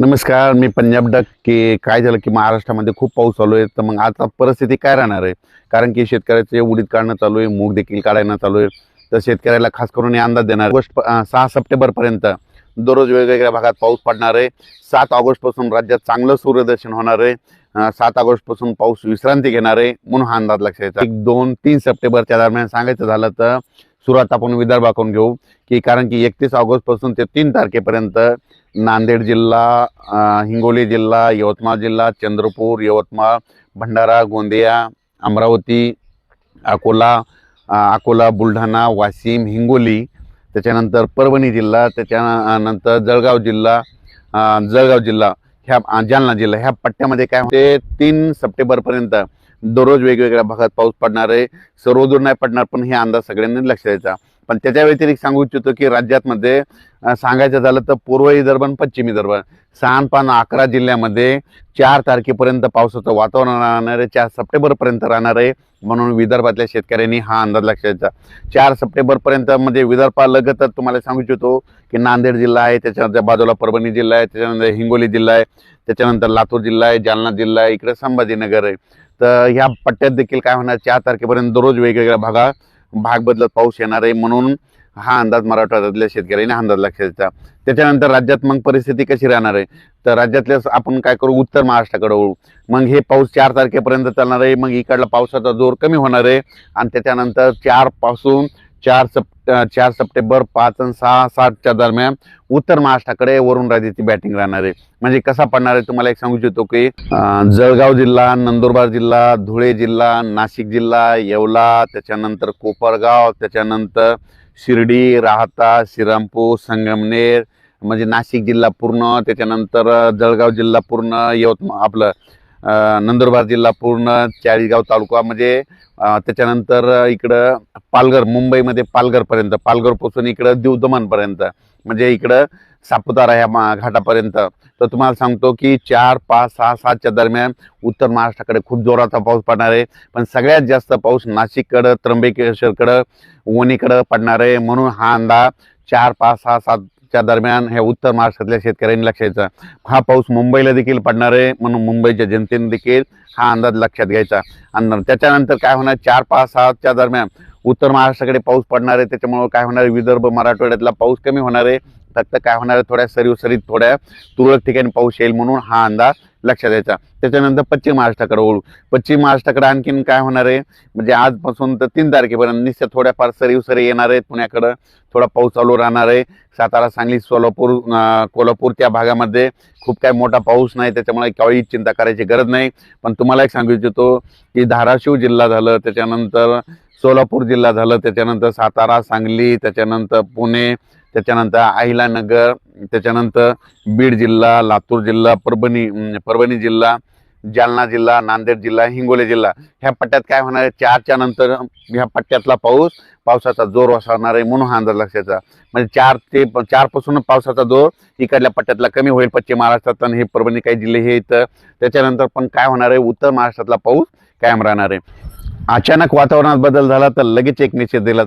नमस्कार मी पंजाब डक की काय झालं की महाराष्ट्रामध्ये खूप पाऊस चालू आहे तर मग आता परिस्थिती काय राहणार आहे? कारण की शेतकऱ्याचे उडीद काढणं चालू आहे मूग देखील काढायला चालू आहे तर शेतकऱ्याला खास करून हे अंदाज देणार ऑगस्ट सहा सप्टेंबरपर्यंत दररोज वेगवेगळ्या भागात पाऊस पडणार आहे. सात ऑगस्टपासून राज्यात चांगलं सूर्यदर्शन होणार आहे. सात ऑगस्टपासून पाऊस विश्रांती घेणार आहे म्हणून हा अंदाज लक्षात येतो. एक दोन तीन सप्टेंबरच्या दरम्यान सांगायचं झालं तर सुरुवात आपण विदर्भाकडून घेऊ की कारण की एकतीस ऑगस्टपासून ते तीन तारखेपर्यंत नांदेड जिल्हा हिंगोली जिल्हा यवतमाळ जिल्हा चंद्रपूर यवतमाळ भंडारा गोंदिया अमरावती अकोला अकोला बुलढाणा वाशिम हिंगोली त्याच्यानंतर परभणी जिल्हा त्याच्यानंतर जळगाव जिल्हा जळगाव जिल्हा ह्या जालना जिल्हा ह्या पट्ट्यामध्ये काय होते तीन सप्टेंबरपर्यंत दररोज वेगवेगळ्या भागात पाऊस पडणार आहे सर्वदूर नाही पडणार पण हे अंदाज सगळ्यांनी लक्ष द्यायचा. पण त्याच्या व्यतिरिक्त सांगू इच्छितो की राज्यातमध्ये सांगायचं झालं तर पूर्व विदर्भ आणि पश्चिम विदर्भ सहा पान अकरा जिल्ह्यामध्ये चार तारखेपर्यंत पावसाचं वातावरण राहणार आहे चार सप्टेंबरपर्यंत राहणार आहे. म्हणून विदर्भातल्या शेतकऱ्यांनी हा अंदाज लक्षात द्यायचा. चार सप्टेंबरपर्यंत म्हणजे विदर्भालगतच तुम्हाला सांगू इच्छितो की नांदेड जिल्हा आहे त्याच्यानंतर बाजूला परभणी जिल्हा आहे त्याच्यानंतर हिंगोली जिल्हा आहे त्याच्यानंतर लातूर जिल्हा आहे जालना जिल्हा आहे इकडे संभाजीनगर आहे. तर ह्या पट्ट्यात देखील काय होणार? चार तारखेपर्यंत दररोज वेगवेगळ्या भागा भाग बदलत पाऊस येणार आहे म्हणून हा अंदाज मराठवाड्यातल्या शेतकऱ्यांनी अंदाज लक्षात द्यायचा त्याच्यानंतर राज्यात मग परिस्थिती कशी राहणार आहे? तर राज्यातल्या आपण काय करू? उत्तर महाराष्ट्राकडे वळू. मग हे पाऊस चार तारखेपर्यंत चालणार आहे. मग इकडला पावसाचा जोर कमी होणार आहे. आणि त्याच्यानंतर चारपासून चार सप चार सप्टेंबर पाच आणि सहा सातच्या दरम्यान उत्तर महाराष्ट्राकडे वरुण राजेची बॅटिंग राहणार आहे. म्हणजे कसा पडणार आहे तुम्हाला एक सांगू इच्छितो की जळगाव जिल्हा नंदुरबार जिल्हा धुळे जिल्हा नाशिक जिल्हा येवला त्याच्यानंतर कोपरगाव त्याच्यानंतर शिर्डी राहता श्रीरामपूर संगमनेर म्हणजे नाशिक जिल्हा पूर्ण त्याच्यानंतर जळगाव जिल्हा पूर्ण यवतमाळ आपलं नंदुरबार जिल्हा पूर्ण चाळीसगाव तालुका म्हणजे त्याच्यानंतर इकडं पालघर मुंबईमध्ये पालघरपर्यंत पालघरपासून इकडं दीव दमणपर्यंत म्हणजे इकडं सापुतारा ह्या मा- घाटापर्यंत. तर तुम्हाला सांगतो की चार पाच सहा सातच्या दरम्यान उत्तर महाराष्ट्राकडे खूप जोराचा पाऊस पडणार आहे. पण सगळ्यात जास्त पाऊस नाशिककडं त्र्यंबकेश्वरकडं वणीकडं पडणार आहे. म्हणून हा अंदाज चार पाच सहा सात च्या दरम्यान ह्या उत्तर महाराष्ट्रातल्या शेतकऱ्यांनी लक्ष द्यायचा. हा पाऊस मुंबईला देखील पडणार आहे म्हणून मुंबईच्या जनतेने देखील हा अंदाज लक्षात घ्यायचा. आणि त्याच्यानंतर काय होणार चार पाच सहाच्या दरम्यान उत्तर महाराष्ट्राकडे पाऊस पडणार आहे त्याच्यामुळं काय होणार आहे विदर्भ मराठवाड्यातला पाऊस कमी होणार आहे. फक्त काय होणार आहे? थोड्या सरी उसरीत थोड्या तुरळक ठिकाणी पाऊस येईल म्हणून हा अंदाज लक्षात द्यायचा त्याच्यानंतर पश्चिम महाराष्ट्राकडे ओळू पश्चिम महाराष्ट्राकडे आणखीन काय होणार आहे? म्हणजे आजपासून तर तीन तारखेपर्यंत निश्चित थोड्याफार सरी उसरी येणार आहेत पुण्याकडं. थोडा पाऊस चालू राहणार आहे. सातारा सांगली सोलापूर कोल्हापूर त्या भागामध्ये खूप काय मोठा पाऊस नाही. त्याच्यामुळे काही चिंता करायची गरज नाही. पण तुम्हाला एक सांगू इच्छितो की धाराशिव जिल्हा झालं त्याच्यानंतर सोलापूर जिल्हा झालं त्याच्यानंतर सातारा सांगली त्याच्यानंतर पुणे त्याच्यानंतर अहिलानगर त्याच्यानंतर बीड जिल्हा लातूर जिल्हा परभणी परभणी जिल्हा जालना जिल्हा नांदेड जिल्हा हिंगोली जिल्हा. ह्या पट्ट्यात काय होणार आहे? चारच्या नंतर ह्या पट्ट्यातला पाऊस पावसाचा जोर वसणार आहे म्हणून हा अंदाज लक्षाचा म्हणजे चार ते चारपासून पावसाचा जोर इकडल्या पट्ट्यातला कमी होईल पश्चिम महाराष्ट्रात आणि हे परभणी काही जिल्हे हे इथं. त्याच्यानंतर पण काय होणार आहे? उत्तर महाराष्ट्रातला पाऊस कायम राहणार आहे. अचानक वातावरणात बदल झाला तर लगेच एक निषेध दिला